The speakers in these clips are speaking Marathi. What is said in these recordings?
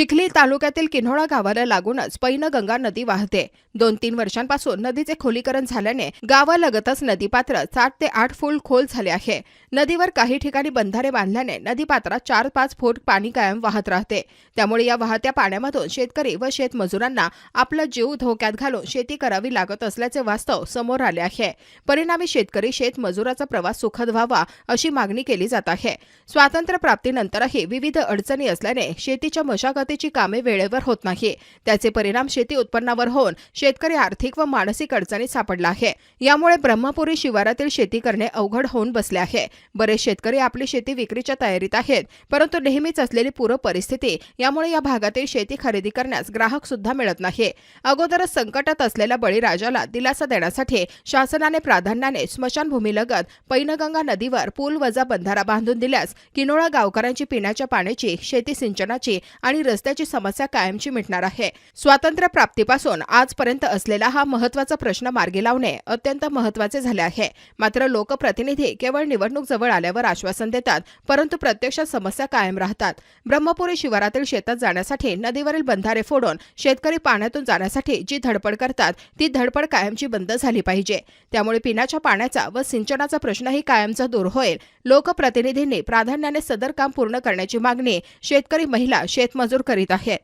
चिखली तालुक्यातील किन्होळा गावाला लागूनच पैनगंगा नदी वाहते. दोन तीन वर्षांपासून नदीचे खोलीकरण झाल्याने गावालगतच नदीपात्र सात ते आठ फूट खोल झाले आहे. नदीवर काही ठिकाणी बंधारे बांधल्याने नदीपात्रात चार पाच फूट पाणी कायम वाहत राहते. त्यामुळे या वाहत्या पाण्यामधून शेतकरी व शेतमजुरांना आपला जीव धोक्यात घालून शेती करावी लागत असल्याचे वास्तव समोर आले आहे. परिणामी शेतकरी शेतमजुराचा प्रवास सुखद व्हावा अशी मागणी केली जात आहे. स्वातंत्र्य प्राप्तीनंतरही विविध अडचणी असल्याने शेतीच्या मशागत मशागतीची कामे वेळेवर होत नाही. त्याचे परिणाम शेती उत्पन्नावर होऊन शेतकरी आर्थिक व मानसिक अडचणीत सापडला आहे. यामुळे ब्रह्मपुरी शिवारातील शेती करणे अवघड होऊन बसले आहे. बरेच शेतकरी आपली शेती विक्रीच्या तयारीत आहेत परंतु नेहमीच असलेली पूर परिस्थिती यामुळे या भागातील शेती खरेदी करण्यास ग्राहक सुद्धा मिळत नाही. अगोदरच संकटात असलेल्या बळीराजाला दिलासा देण्यासाठी शासनाने प्राधान्याने स्मशानभूमीलगत पैनगंगा नदीवर पूल वजा बंधारा बांधून दिल्यास किनोळा गावकऱ्यांची पिण्याच्या पाण्याची शेती सिंचनाची आणि रस्त्याची समस्या कायमची मिटणार आहे. स्वातंत्र्य प्राप्तीपासून आजपर्यंत असलेला हा महत्त्वाचा प्रश्न मार्गी लावणे अत्यंत महत्त्वाचे झाले आहे. मात्र लोकप्रतिनिधी केवळ निवडणूक जवळ आल्यावर आश्वासन देतात परंतु प्रत्यक्षात समस्या कायम राहतात. ब्रह्मपुरी शिवारातील शेतात जाण्यासाठी नदीवरील बंधारे फोडून शेतकरी पाण्यातून जाण्यासाठी जी धडपड करतात ती धडपड कायमची बंद झाली पाहिजे. त्यामुळे पिण्याच्या पाण्याचा व सिंचनाचा प्रश्नही कायमचा दूर होईल. लोकप्रतिनिधींनी प्राधान्याने सदर काम पूर्ण करण्याची मागणी शेतकरी महिला शेतमजूर करीत आहेत.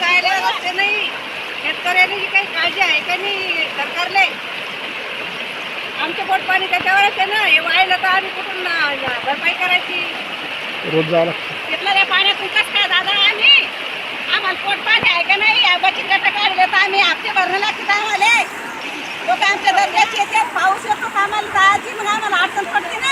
जायला रस्ते नाही. शेतकऱ्यांनी जी काही काळजी आहे का नाही सरकारले? आमचं पोट पाणी त्याच्यावरच आहे ना. हे तर आम्ही कुठून ना- भरपाई करायची? रोज जावं लागतं. काय दादा आम्ही. आम्हाला पोट पाणी आहे का नाही? या बचत गट काढले तर आम्ही हप्ते भरणं लागतात आम्हाला. लोक आमच्या दर्जाचे येते पाऊस येतो आम्हाला जायची मग आम्हाला अडचण पडते ना.